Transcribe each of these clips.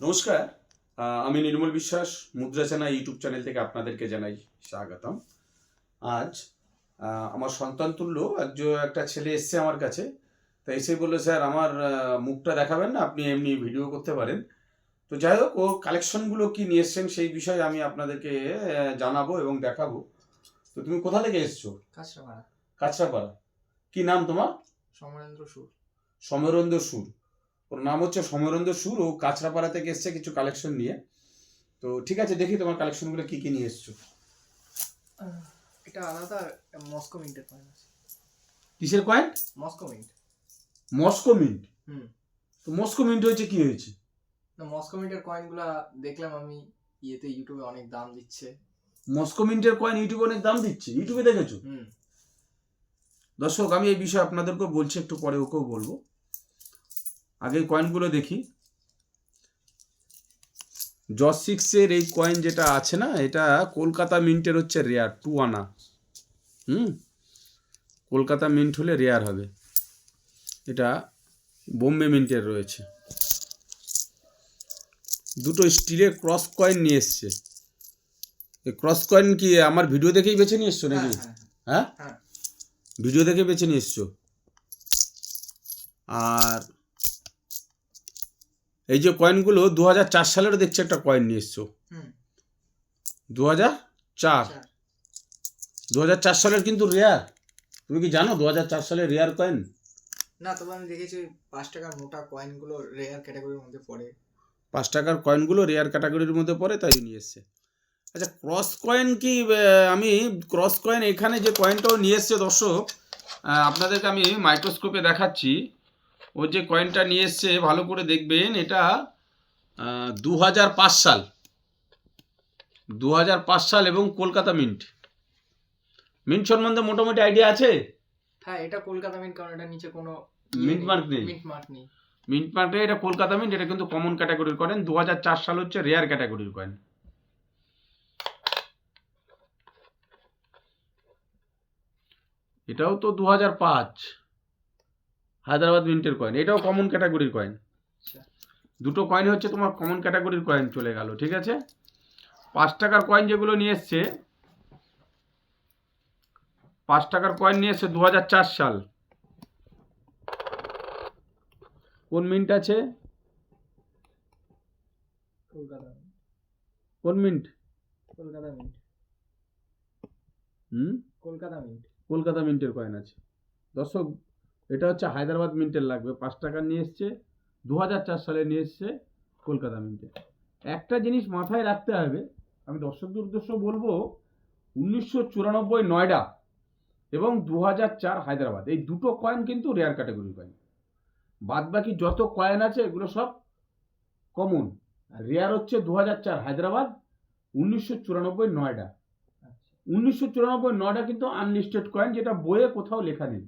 নমস্কার আমি নির্মল বিশ্বাস মুদ্রা মুদ্রাচানা ইউটিউব চ্যানেল থেকে আপনাদেরকে জানাই স্বাগতম। আজ আমার সন্তান তুল্য একজন একটা ছেলে এসছে আমার কাছে। তো এসে বলল স্যার আমার মুখটা দেখাবেন না আপনি এমনি ভিডিও করতে পারেন। তো যাই হোক ও কালেকশনগুলো কি নিয়ে এসছেন সেই বিষয়ে আমি আপনাদেরকে জানাব এবং দেখাবো। তো তুমি কোথা থেকে এসছো? কাঁচরাপাড়া। কাছড়াপাড়া কি নাম তোমার? সমরেন্দ্র সুর। সমরেন্দ্র সুর। ওর নাম হচ্ছে সমরেন্দ্র সুর ও কাছড়াপাড়া থেকে এসছে কিছু কালেকশন নিয়ে। তো ঠিক আছে দেখি তোমার কালেকশনগুলো কি কি নিয়ে এসছো। এটা আলাদা মস্কো মিন্টের কয়েন আছে। কিসের coin Moscow mint. Moscow mint? হুম। তো মস্কো মিন্ট হয়েছে কি হয়েছে? না মস্কো মিন্টের কয়েনগুলা দেখলাম আমি ইয়েতে ইউটিউবে অনেক দাম দিচ্ছে। মস্কো মিন্টের কয়েন ইউটিউবে অনেক দাম দিচ্ছে? ইউটিউবে দেখেছ? হুম। দর্শক আমি এই বিষয়ে আপনাদেরকেও বলছি একটু পরে ওকেও বলব। আগে কয়েনগুলো দেখি। জস সিক্সের এই কয়েন যেটা আছে না এটা কলকাতা মিন্টের হচ্ছে রেয়ার টু আনা। হুম? কলকাতা মিন্ট হলে রেয়ার হবে। এটা বোম্বে মিন্টের রয়েছে। দুটো স্টিলের ক্রস কয়েন নিয়ে এসছে। এই ক্রস কয়েন কি আমার ভিডিও দেখেই বেছে নিয়ে এসছো হ্যাঁ নাকি? হ্যাঁ হ্যাঁ হ্যাঁ? ভিডিও দেখে বেছে নিয়ে এসছো? আর এই যে কয়েনগুলো দু হাজার চার সালেরও দেখছি একটা কয়েন নিয়ে এসছো। দু হাজার চার। দু হাজার চার সালের কিন্তু রেয়ার তুমি কি জানো দু হাজার চার সালের রেয়ার কয়েন না তবে আমি দেখেছি পাঁচ টাকার মোটা কয়েনগুলো রেয়ার ক্যাটাগরির মধ্যে পড়ে। পাঁচ টাকার কয়েনগুলো রেয়ার ক্যাটাগরির মধ্যে পড়ে তাই নিয়ে এসছে। আচ্ছা ক্রস কয়েন কি আমি ক্রস কয়েন এখানে যে কয়েনটাও নিয়ে এসছে দর্শক আপনাদেরকে আমি মাইক্রোস্কোপে দেখাচ্ছি। ও যে কয়েনটা নিয়ে এসছে ভালো করে দেখবেন এটা দু হাজার পাঁচ সাল। দু হাজার পাঁচ সাল এবং কলকাতা মিন্ট মিন্ট সম্বন্ধে মোটামুটি আইডিয়া আছে? হ্যাঁ এটা কলকাতা মিন্ট কারণ এটা নিচে কোনো Mint mark নেই। মিন্ট মার্ক নেই। মিন্ট মার্টে এটা কলকাতা মিন্ট এটা কিন্তু কমন ক্যাটাগরির কয়েন দু হাজার চার সাল হচ্ছে রেয়ার ক্যাটাগরির কয়েন এটাও তো দু হাজার পাঁচ। হায়দ্রাবাদ মিন্টের কয়েন এটাও কমন ক্যাটাগরির কয়েন দুটো কয়েন হচ্ছে তোমার কমন ক্যাটাগরির কয়েন চলে গেল ঠিক আছে? পাঁচ টাকার কয়েন যেগুলো নিয়ে এসছে পাঁচ টাকার কয়েন নিয়ে এসছে দু হাজার চার সাল। কোন মিন্ট আছে? কলকাতা কোন মিন্ট কলকাতা মিন্ট হুম? কলকাতা মিন্ট কলকাতা মিন্টের কয়েন আছে। দর্শক এটা হচ্ছে হায়দ্রাবাদ মিন্টের লাগবে। পাঁচ টাকা নিয়ে এসছে দু হাজার চার সালে নিয়ে এসছে কলকাতা মিন্টে। একটা জিনিস মাথায় রাখতে হবে আমি দর্শকদের উদ্দেশ্য বলব উনিশশো চুরানব্বই নয়ডা এবং দু হাজার চার হায়দ্রাবাদ এই দুটো কয়েন কিন্তু রেয়ার ক্যাটাগরির কয়েন বাদ বাকি যত কয়েন আছে এগুলো সব কমন রেয়ার হচ্ছে দু হাজার চার হায়দ্রাবাদ উনিশশো চুরানব্বই নয়ডা। আচ্ছা। উনিশশো চুরানব্বই নয়টা কিন্তু আনলিস্টেড কয়েন যেটা বইয়ে কোথাও লেখা নেই।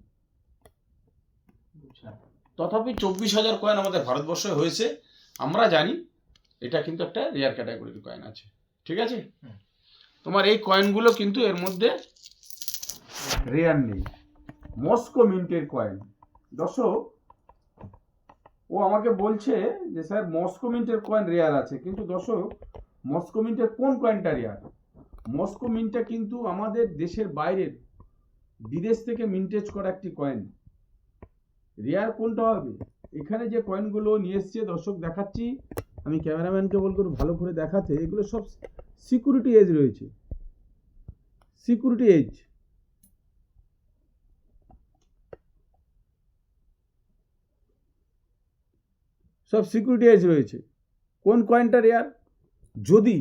তথাপি চব্বিশ হাজার কয়েন আমাদের ভারতবর্ষে হয়েছে। আমরা জানি এটা কিন্তু একটা রেয়ার ক্যাটাগরির কয়েন আছে। ঠিক আছে? তোমার এই কয়েনগুলো কিন্তু এর মধ্যে রেয়ার নেই। মস্কো মিন্টের কয়েন দর্শক ও আমাকে বলছে যে স্যার মস্কো মিন্টের কয়েন রেয়ার আছে। কিন্তু দর্শক মস্কো মিন্টের কোন কয়েনটা রেয়ার মস্কো মিন্টটা কিন্তু আমাদের দেশের বাইরের বিদেশ থেকে মিন্টেজ করা একটি কয়েন রেয়ার কোনটা হবে? এখানে যে কয়েনগুলো নিয়ে এসছে দর্শক দেখাচ্ছি। আমি ক্যামেরাম্যানকে বলব একটু ভালো করে দেখাতে, এগুলো সব সিকিউরিটি এজ রয়েছে। সিকিউরিটি এজ সব সিকিউরিটি এজ রয়েছে। কোন কয়েনটা রেয়ার? যদি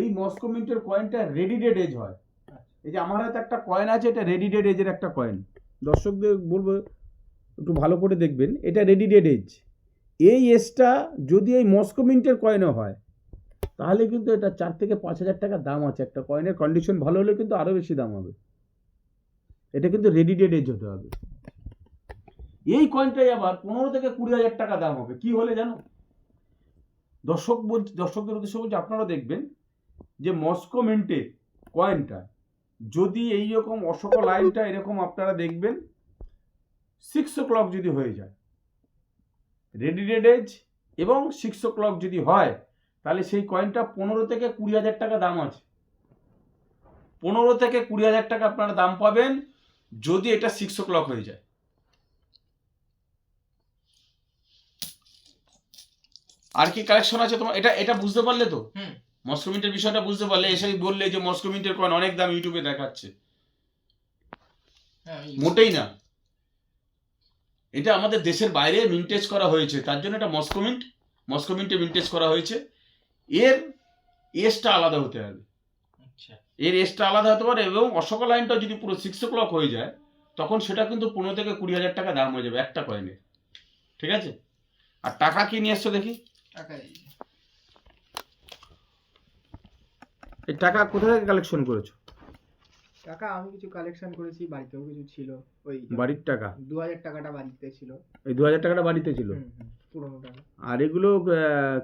এই মস্কো মিন্টের কয়েনটা রেডি ডেড এজ হয়। এই যে আমার হাতে একটা কয়েন আছে, এটা রেডি ডেড এজের একটা কয়েন দর্শকদের বলব একটু ভালো করে দেখবেন, এটা রেডি ডেড এজ এই এজটা যদি এই মস্কো মিন্টের কয়েনও হয়, তাহলে কিন্তু এটা চার থেকে পাঁচ হাজার টাকা দাম আছে একটা কয়েনের কন্ডিশন ভালো হলে কিন্তু আরও বেশি দাম হবে। এটা কিন্তু রেডি ডেড এজ হতে হবে। এই কয়েনটাই আবার পনেরো থেকে কুড়ি হাজার টাকা দাম হবে। কি হলে জানো? দর্শক বলছি, দর্শকদের উদ্দেশ্য বলছি আপনারা দেখবেন যে মস্কো মিন্টের কয়েনটা যদি এই রকম অশোক লাইনটা এরকম আপনারা দেখবেন সিক্স ও ক্লক যদি হয়ে যায় রেডি ডেড এজ এবং সিক্স ও ক্লক যদি হয় তাহলে সেই কয়েনটা পনেরো থেকে কুড়ি হাজার টাকা দাম আছে। পনেরো থেকে কুড়ি হাজার টাকা আপনারা দাম পাবেন যদি এটা সিক্স ও ক্লক হয়ে যায়। আর কি কালেকশন আছে তোমার? এটা এটা বুঝতে পারলে তো? হুম। মস্কোমিন্টের বিষয়টা বুঝতে পারলে এসে বললে যে মস্কোমিন্টের কয়েন অনেক দাম ইউটিউবে দেখাচ্ছে। হ্যাঁ মোটেই না। এটা আমাদের দেশের বাইরে মিন্টেজ করা হয়েছে। তার জন্য এটা মস্কোমিন্ট মস্কোমিন্টে মিন্টেজ করা হয়েছে। এর এসটা আলাদা হতে হবে। আচ্ছা। এর এসটা আলাদা হতে পারে এবং অশোকা লাইনটা যদি পুরো সিক্স ও ক্লক হয়ে যায় তখন সেটা কিন্তু পনেরো থেকে কুড়ি হাজার টাকা দাম হয়ে যাবে একটা কয়েনের ঠিক আছে? আর টাকা কি নিয়ে এসছো দেখি? এই টাকা কোথা থেকে কালেকশন করেছ? টাকা আমি কিছু কালেকশন করেছি বাড়িতেও কিছু ছিল। ওই বাড়ির টাকা? দু হাজার টাকাটা বাড়িতে ছিল। এই দু হাজার টাকাটা বাড়িতে ছিল? পুরোনো টাকা। আর এগুলো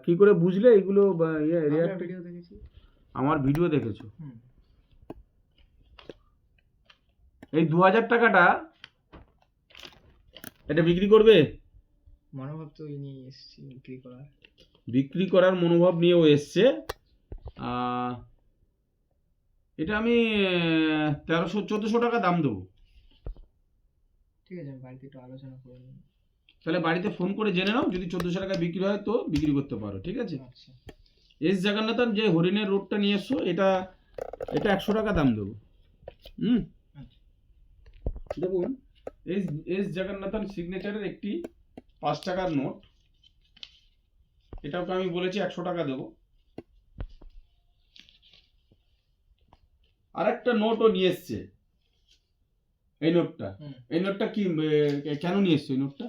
কি করে বুঝলে? এগুলো বা, ইয়ে, ভিডিও দেখেছি। আমার ভিডিও দেখেছ? হুম। এই দু হাজার টাকাটা এটা বিক্রি করবে? মনোভাব তো নিয়ে এসেছি বিক্রি করার। বিক্রি করার মনোভাব নিয়েও এসছে। আহ, এটা আমি তেরোশো চোদ্দোশো টাকা দাম দেবো। ঠিক আছে বাড়িতে একটু আলোচনা করে তাহলে বাড়িতে ফোন করে জেনে নাও যদি চোদ্দোশো টাকা বিক্রি হয় তো বিক্রি করতে পারো ঠিক আছে? আচ্ছা। এস জগন্নাথন যে হরিণের রোডটা নিয়ে এসছো এটা এটা একশো টাকা দাম দেবো। হুম? আচ্ছা। দেখুন এস এস জগন্নাথন সিগনেচারের একটি পাঁচ টাকার নোট এটাকে আমি বলেছি একশো টাকা দেবো। আর একটা নোটও নিয়ে এসছে। এই নোটটা এই নোটটা কি কেন নিয়ে এসছো এই নোটটা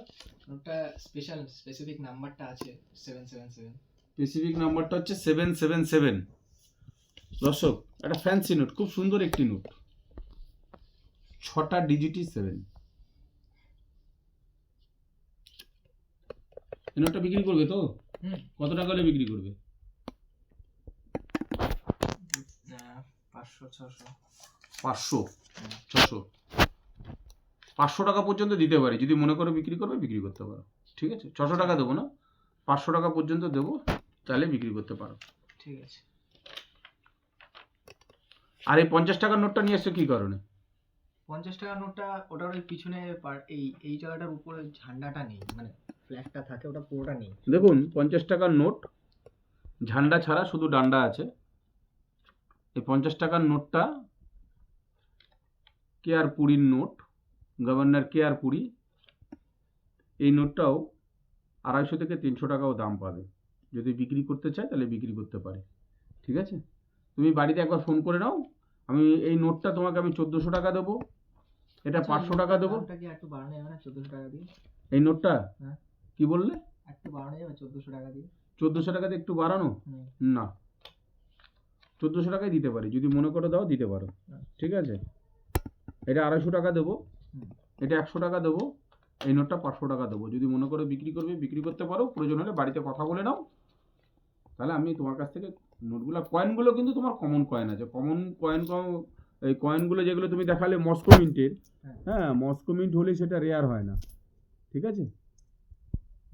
ওটা স্পেশাল স্পেসিফিক নাম্বারটা আছে সেভেন সেভেন সেভেন স্পেসিফিক নাম্বারটা হচ্ছে সেভেন সেভেন সেভেন দর্শক একটা ফ্যান্সি নোট খুব সুন্দর একটি নোট ছটা ডিজিটি সেভেন এই নোটটা বিক্রি করবে তো? কত টাকা হলে বিক্রি করবে? পাঁচশো ছশো। পাঁচশো? টাকা পর্যন্ত দিতে পারি। যদি মনে করে বিক্রি করবে বিক্রি করতে পারো। ঠিক আছে? ছশো টাকা দেবো না? পাঁচশো টাকা পর্যন্ত দেবো তাহলে বিক্রি করতে পারো। ঠিক আছে। আর এই পঞ্চাশ টাকার নোটটা নিয়ে এসছো কি কারণে? পঞ্চাশ টাকার নোটটা ওটার ওই পিছনে এই এই জায়গাটার উপরে ঝান্ডাটা নেই। মানে ফ্ল্যাগটা থাকে ওটা পুরোটা নেই। দেখুন পঞ্চাশ টাকার নোট ঝান্ডা ছাড়া শুধু ডান্ডা আছে। এই পঞ্চাশ টাকার নোটটা কে আর পুরীর নোট গভর্নর কে আর পুরী এই নোটটাও আড়াইশো থেকে তিনশো টাকাও দাম পাবে। যদি বিক্রি করতে চায় তাহলে বিক্রি করতে পারে। ঠিক আছে? তুমি বাড়িতে একবার ফোন করে নাও। আমি এই নোটটা তোমাকে আমি চোদ্দোশো টাকা দেবো। এটা পাঁচশো টাকা দেবো। টাকা দিয়ে? এই নোটটা? হ্যাঁ। কি বললে? একটু বাড়ানো যাবে চোদ্দোশো টাকা দিয়ে? চোদ্দোশো টাকাতে একটু বাড়ানো? না। চোদ্দোশো টাকায় দিতে পারি। যদি মনে করে দাও দিতে পারো। ঠিক আছে? এটা আড়াইশো টাকা দেবো। এটা একশো টাকা দেবো। এই নোটটা পাঁচশো টাকা দেবো। যদি মনে করে বিক্রি করবে বিক্রি করতে পারো। প্রয়োজন হলে বাড়িতে কথা বলে নাও। তাহলে আমি তোমার কাছ থেকে নোটগুলো কয়েনগুলো কিন্তু তোমার কমন কয়েন আছে। কমন কয়েন এই কয়েনগুলো যেগুলো তুমি দেখালে মস্কো মিন্টের হ্যাঁ। মস্কো মিন্ট হলে সেটা রেয়ার হয় না। ঠিক আছে?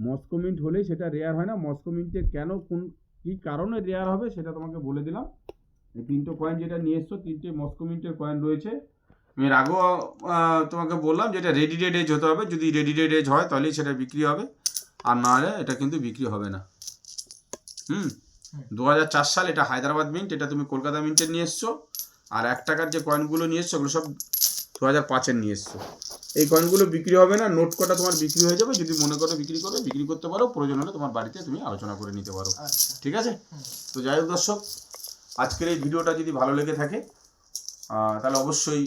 মস্কো মিন্ট হলে সেটা রেয়ার হয় না। মস্কো মিন্টের কেন কোন কী কারণে রেয়ার হবে সেটা তোমাকে বলে দিলাম। তিনটে কয়েন যেটা নিয়ে এসছো তিনটে মস্কো মিন্টের কয়েন রয়েছে। আমি আগেও তোমাকে বললাম যে এটা রেডি ডেড এজ হতে হবে। যদি রেডি ডেড এজ হয় তাহলেই সেটা বিক্রি হবে। আর না হলে এটা কিন্তু বিক্রি হবে না। হুম। দু হাজার চার সাল এটা হায়দ্রাবাদ মিন্ট এটা তুমি কলকাতা মিন্টের নিয়ে এসছো। আর এক টাকার যে কয়েনগুলো নিয়ে এসছো ওগুলো সব দু হাজার পাঁচের নিয়ে এসছো। এই কয়েনগুলো বিক্রি হবে না নোট কটা তোমার বিক্রি হয়ে যাবে। যদি মনে করো বিক্রি করবে বিক্রি করতে পারো। প্রয়োজন হলে তোমার বাড়িতে তুমি আলোচনা করে নিতে পারো। আচ্ছা। ঠিক আছে? তো যাই হোক দর্শক আজকের এই ভিডিওটা যদি ভালো লেগে থাকে তাহলে অবশ্যই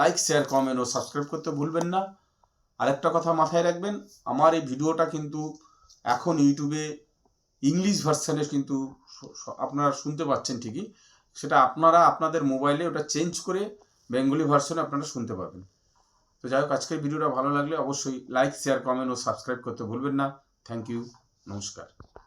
লাইক শেয়ার কমেন্ট ও সাবস্ক্রাইব করতে ভুলবেন না। আরেকটা কথা মাথায় রাখবেন, আমার এই ভিডিওটা কিন্তু এখন ইউটিউবে ইংলিশ ভার্সানে কিন্তু আপনারা শুনতে পাচ্ছেন ঠিকই। সেটা আপনারা আপনাদের মোবাইলে ওটা চেঞ্জ করে বেঙ্গলি ভার্সনে আপনারা শুনতে পাবেন। তো যাই হোক, আজকের ভিডিওটা ভালো লাগলে অবশ্যই লাইক শেয়ার কমেন্ট ও সাবস্ক্রাইব করতে ভুলবেন না। থ্যাংক ইউ নমস্কার।